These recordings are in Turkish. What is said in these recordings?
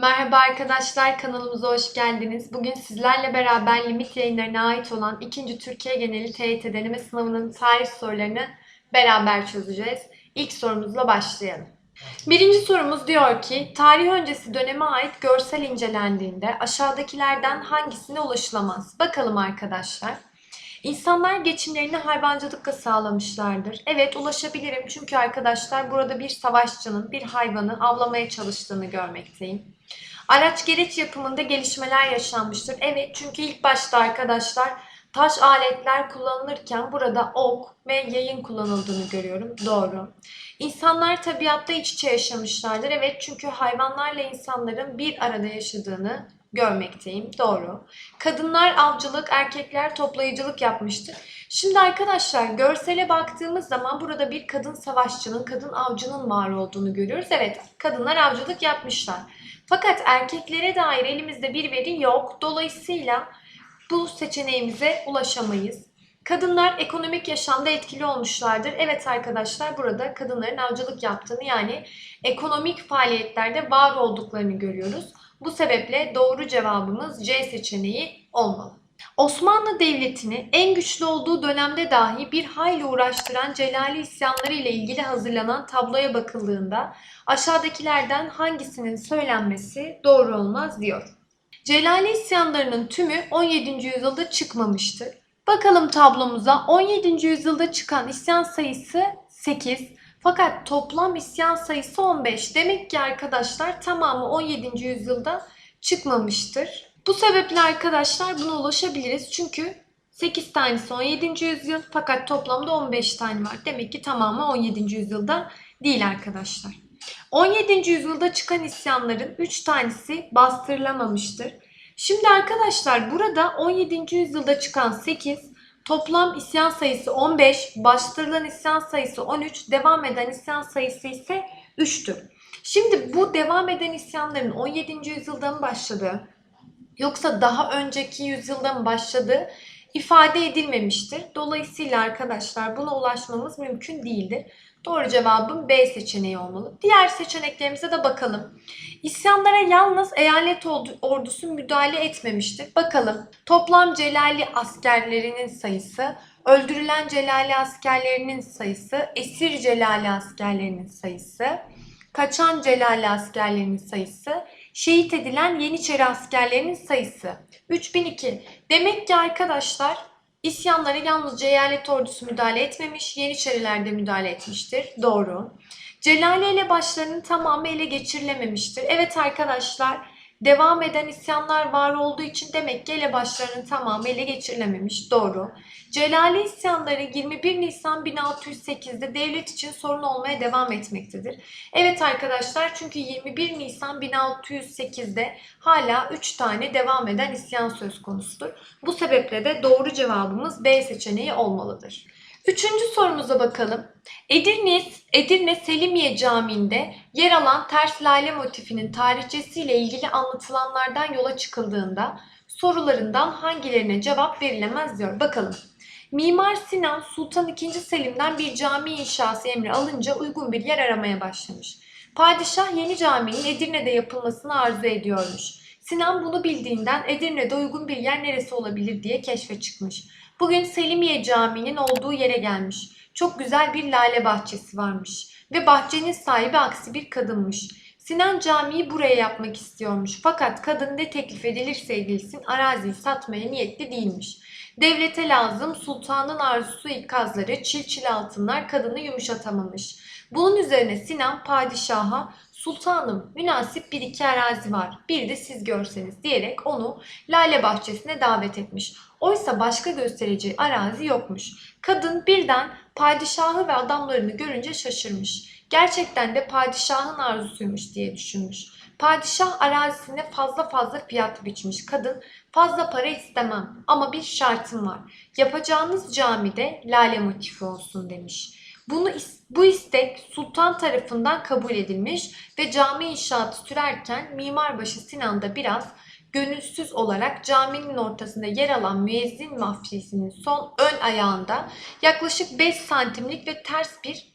Merhaba arkadaşlar, kanalımıza hoş geldiniz. Bugün sizlerle beraber limit yayınlarına ait olan 2. Türkiye Geneli TYT deneme sınavının tarih sorularını beraber çözeceğiz. İlk sorumuzla başlayalım. Birinci sorumuz diyor ki, tarih öncesi döneme ait görsel incelendiğinde aşağıdakilerden hangisine ulaşılamaz? Bakalım arkadaşlar. İnsanlar geçimlerini hayvancılıkla sağlamışlardır. Evet ulaşabilirim çünkü arkadaşlar burada bir savaşçının bir hayvanı avlamaya çalıştığını görmekteyim. Araç gereç yapımında gelişmeler yaşanmıştır. Evet çünkü ilk başta arkadaşlar taş aletler kullanılırken burada ok ve yayın kullanıldığını görüyorum. Doğru. İnsanlar tabiatta iç içe yaşamışlardır. Evet çünkü hayvanlarla insanların bir arada yaşadığını görmekteyim. Doğru. Kadınlar avcılık, erkekler toplayıcılık yapmıştır. Şimdi arkadaşlar görsele baktığımız zaman burada bir kadın savaşçının, kadın avcının var olduğunu görüyoruz. Evet, kadınlar avcılık yapmışlar. Fakat erkeklere dair elimizde bir veri yok. Dolayısıyla bu seçeneğimize ulaşamayız. Kadınlar ekonomik yaşamda etkili olmuşlardır. Evet arkadaşlar burada kadınların avcılık yaptığını yani ekonomik faaliyetlerde var olduklarını görüyoruz. Bu sebeple doğru cevabımız C seçeneği olmalı. Osmanlı Devleti'ni en güçlü olduğu dönemde dahi bir hayli uğraştıran Celali isyanları ile ilgili hazırlanan tabloya bakıldığında aşağıdakilerden hangisinin söylenmesi doğru olmaz diyor. Celali isyanlarının tümü 17. yüzyılda çıkmamıştır. Bakalım tablomuza 17. yüzyılda çıkan isyan sayısı 8 fakat toplam isyan sayısı 15. Demek ki arkadaşlar tamamı 17. yüzyılda çıkmamıştır. Bu sebeple arkadaşlar buna ulaşabiliriz. Çünkü 8 tanesi 17. yüzyıl fakat toplamda 15 tane var. Demek ki tamamı 17. yüzyılda değil arkadaşlar. 17. yüzyılda çıkan isyanların 3 tanesi bastırılamamıştır. Şimdi arkadaşlar burada 17. yüzyılda çıkan 8, toplam isyan sayısı 15, bastırılan isyan sayısı 13, devam eden isyan sayısı ise 3'tür. Şimdi bu devam eden isyanların 17. yüzyılda mı başladığı yoksa daha önceki yüzyılda mı başladığı ifade edilmemiştir. Dolayısıyla arkadaşlar buna ulaşmamız mümkün değildir. Doğru cevabım B seçeneği olmalı. Diğer seçeneklerimize de bakalım. İsyanlara yalnız eyalet ordusu müdahale etmemiştir. Bakalım toplam Celali askerlerinin sayısı, öldürülen Celali askerlerinin sayısı, esir Celali askerlerinin sayısı, kaçan Celali askerlerinin sayısı, şehit edilen Yeniçeri askerlerinin sayısı. 3002. Demek ki arkadaşlar İsyanlara yalnızca eyalet ordusu müdahale etmemiş, Yeniçeriler de müdahale etmiştir. Doğru. Celali ile başlarının tamamı ele geçirilememiştir. Evet arkadaşlar, devam eden isyanlar var olduğu için demek ki elebaşlarının tamamı ele geçirilememiş. Doğru. Celali isyanları 21 Nisan 1608'de devlet için sorun olmaya devam etmektedir. Evet arkadaşlar çünkü 21 Nisan 1608'de hala 3 tane devam eden isyan söz konusudur. Bu sebeple de doğru cevabımız B seçeneği olmalıdır. Üçüncü sorumuza bakalım. Edirne, Edirne Selimiye Camii'nde yer alan ters lale motifinin tarihçesiyle ilgili anlatılanlardan yola çıkıldığında sorularından hangilerine cevap verilemez diyor. Bakalım. Mimar Sinan Sultan II. Selim'den bir cami inşası emri alınca uygun bir yer aramaya başlamış. Padişah yeni caminin Edirne'de yapılmasını arzu ediyormuş. Sinan bunu bildiğinden Edirne'de uygun bir yer neresi olabilir diye keşfe çıkmış. Bugün Selimiye Camii'nin olduğu yere gelmiş. Çok güzel bir lale bahçesi varmış ve bahçenin sahibi aksi bir kadınmış. Sinan camiyi buraya yapmak istiyormuş fakat kadın ne teklif edilirse edilsin araziyi satmaya niyetli değilmiş. Devlete lazım sultanın arzusu ikazları, çil çil altınlar kadını yumuşatamamış. Bunun üzerine Sinan padişaha sultanım münasip bir iki arazi var bir de siz görseniz diyerek onu lale bahçesine davet etmiş. Oysa başka göstereceği arazi yokmuş. Kadın birden padişahı ve adamlarını görünce şaşırmış. Gerçekten de padişahın arzusuymuş diye düşünmüş. Padişah arazisine fazla fazla fiyat biçmiş. Kadın fazla para istemem ama bir şartım var. Yapacağınız camide lale motifi olsun demiş. Bunu bu istek sultan tarafından kabul edilmiş ve cami inşaatı sürerken mimarbaşı Sinan da biraz gönülsüz olarak caminin ortasında yer alan müezzin mafyasının son ön ayağında yaklaşık 5 santimlik ve ters bir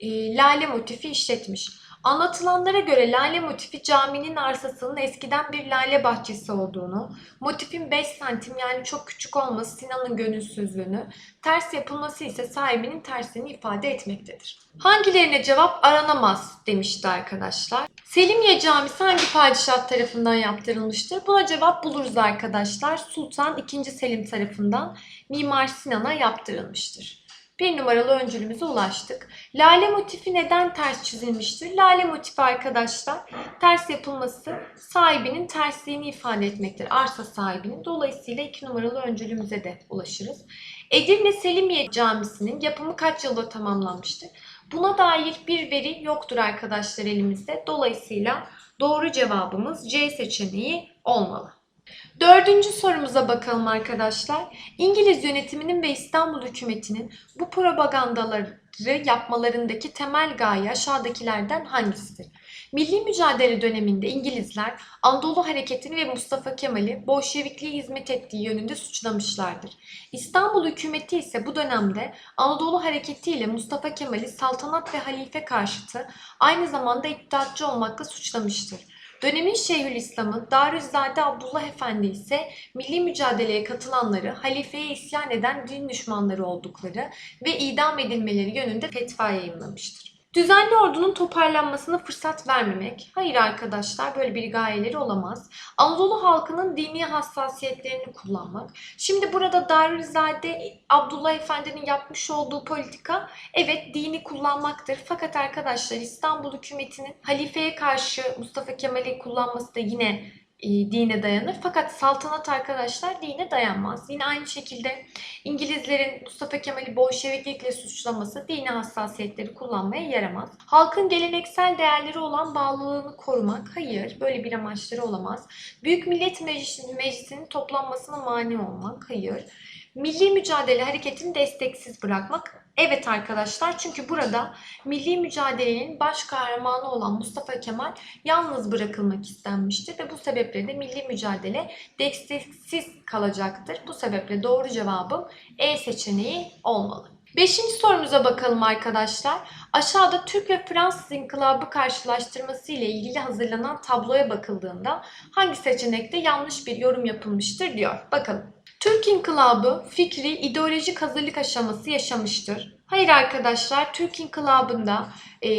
e, lale motifi işletmiş. Anlatılanlara göre lale motifi caminin arsasının eskiden bir lale bahçesi olduğunu, motifin 5 santim yani çok küçük olması Sinan'ın gönülsüzlüğünü, ters yapılması ise sahibinin tersliğini ifade etmektedir. Hangilerine cevap aranamaz demişti arkadaşlar. Selimiye Camisi hangi padişah tarafından yaptırılmıştır? Buna cevap buluruz arkadaşlar. Sultan II. Selim tarafından Mimar Sinan'a yaptırılmıştır. Bir numaralı öncülümüze ulaştık. Lale motifi neden ters çizilmiştir? Lale motifi arkadaşlar ters yapılması sahibinin tersliğini ifade etmektir. Arsa sahibinin. Dolayısıyla iki numaralı öncülümüze de ulaşırız. Edirne Selimiye Camisi'nin yapımı kaç yılda tamamlanmıştır? Buna dair bir veri yoktur arkadaşlar elimizde. Dolayısıyla doğru cevabımız C seçeneği olmalı. Dördüncü sorumuza bakalım arkadaşlar. İngiliz yönetiminin ve İstanbul hükümetinin bu propagandaları yapmalarındaki temel gaye aşağıdakilerden hangisidir? Milli mücadele döneminde İngilizler Anadolu Hareketi'ni ve Mustafa Kemal'i Bolşevikliğe hizmet ettiği yönünde suçlamışlardır. İstanbul hükümeti ise bu dönemde Anadolu Hareketi ile Mustafa Kemal'i saltanat ve halife karşıtı aynı zamanda iddiatçı olmakla suçlamıştır. Dönemin Şeyhülislam'ı Darüzzade Abdullah Efendi ise milli mücadeleye katılanları halifeye isyan eden din düşmanları oldukları ve idam edilmeleri yönünde fetva yayınlamıştır. Düzenli ordunun toparlanmasına fırsat vermemek. Hayır arkadaşlar böyle bir gayeleri olamaz. Anadolu halkının dini hassasiyetlerini kullanmak. Şimdi burada Darülzade Abdullah Efendi'nin yapmış olduğu politika evet dini kullanmaktır. Fakat arkadaşlar İstanbul hükümetinin halifeye karşı Mustafa Kemal'i kullanması da yine dine dayanır. Fakat saltanat arkadaşlar dine dayanmaz. Yine aynı şekilde İngilizlerin Mustafa Kemal'i Bolşeviklikle suçlaması dini hassasiyetleri kullanmaya yaramaz. Halkın geleneksel değerleri olan bağlılığını korumak, hayır böyle bir amaçları olamaz. Büyük Millet Meclisi, Meclisi'nin toplanmasına mani olmak, hayır. Milli mücadele hareketini desteksiz bırakmak, Evet arkadaşlar çünkü burada milli mücadelenin baş kahramanı olan Mustafa Kemal yalnız bırakılmak istenmiştir ve bu sebeple de milli mücadele desteksiz kalacaktır. Bu sebeple doğru cevabım E seçeneği olmalı. Beşinci sorumuza bakalım arkadaşlar. Aşağıda Türk ve Fransız İnkılabı karşılaştırması ile ilgili hazırlanan tabloya bakıldığında hangi seçenekte yanlış bir yorum yapılmıştır diyor. Bakalım. Türk İnkılabı fikri ideolojik hazırlık aşaması yaşamıştır. Hayır arkadaşlar Türk İnkılabı'nda e,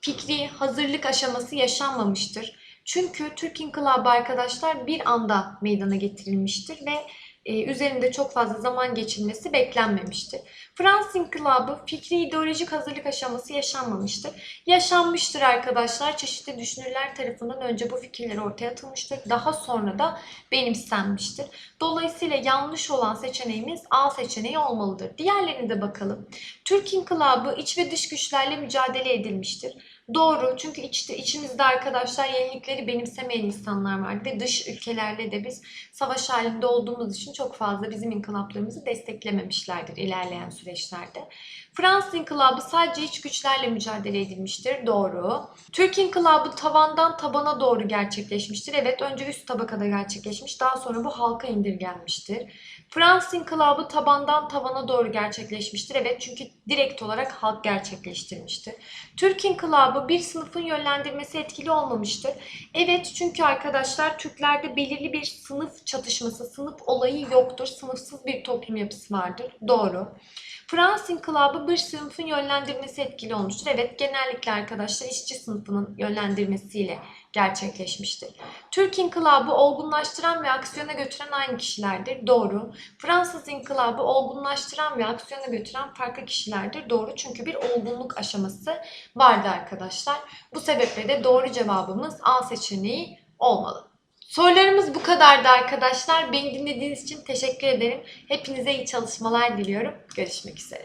fikri hazırlık aşaması yaşanmamıştır. Çünkü Türk İnkılabı arkadaşlar bir anda meydana getirilmiştir ve üzerinde çok fazla zaman geçirmesi beklenmemiştir. Fransız İnkılabı fikri ideolojik hazırlık aşaması yaşanmamıştır. Yaşanmıştır arkadaşlar. Çeşitli düşünürler tarafından önce bu fikirler ortaya atılmıştır. Daha sonra da benimsenmiştir. Dolayısıyla yanlış olan seçeneğimiz A seçeneği olmalıdır. Diğerlerine de bakalım. Türk İnkılabı iç ve dış güçlerle mücadele edilmiştir. Doğru çünkü içte, içimizde arkadaşlar yenilikleri benimsemeyen insanlar var ve dış ülkelerle de biz savaş halinde olduğumuz için çok fazla bizim inkılaplarımızı desteklememişlerdir ilerleyen süreçlerde. Fransız inkılabı sadece iç güçlerle mücadele edilmiştir. Doğru. Türk inkılabı tavandan tabana doğru gerçekleşmiştir. Evet önce üst tabakada gerçekleşmiş daha sonra bu halka indirgenmiştir. Fransız inkılabı tabandan tavana doğru gerçekleşmiştir. Evet çünkü direkt olarak halk gerçekleştirmiştir. Türk inkılabı bir sınıfın yönlendirmesi etkili olmamıştır. Evet çünkü arkadaşlar Türklerde belirli bir sınıf çatışması, sınıf olayı yoktur. Sınıfsız bir toplum yapısı vardır. Doğru. Fransız inkılabı bir sınıfın yönlendirmesi etkili olmuştur. Evet genellikle arkadaşlar işçi sınıfının yönlendirmesiyle gerçekleşmiştir. Türk inkılabı olgunlaştıran ve aksiyona götüren aynı kişilerdir. Doğru. Fransız inkılabı olgunlaştıran ve aksiyona götüren farklı kişilerdir. Doğru. Çünkü bir olgunluk aşaması vardı arkadaşlar. Bu sebeple de doğru cevabımız A seçeneği olmalı. Sorularımız bu kadardı arkadaşlar. Beni dinlediğiniz için teşekkür ederim. Hepinize iyi çalışmalar diliyorum. Görüşmek üzere.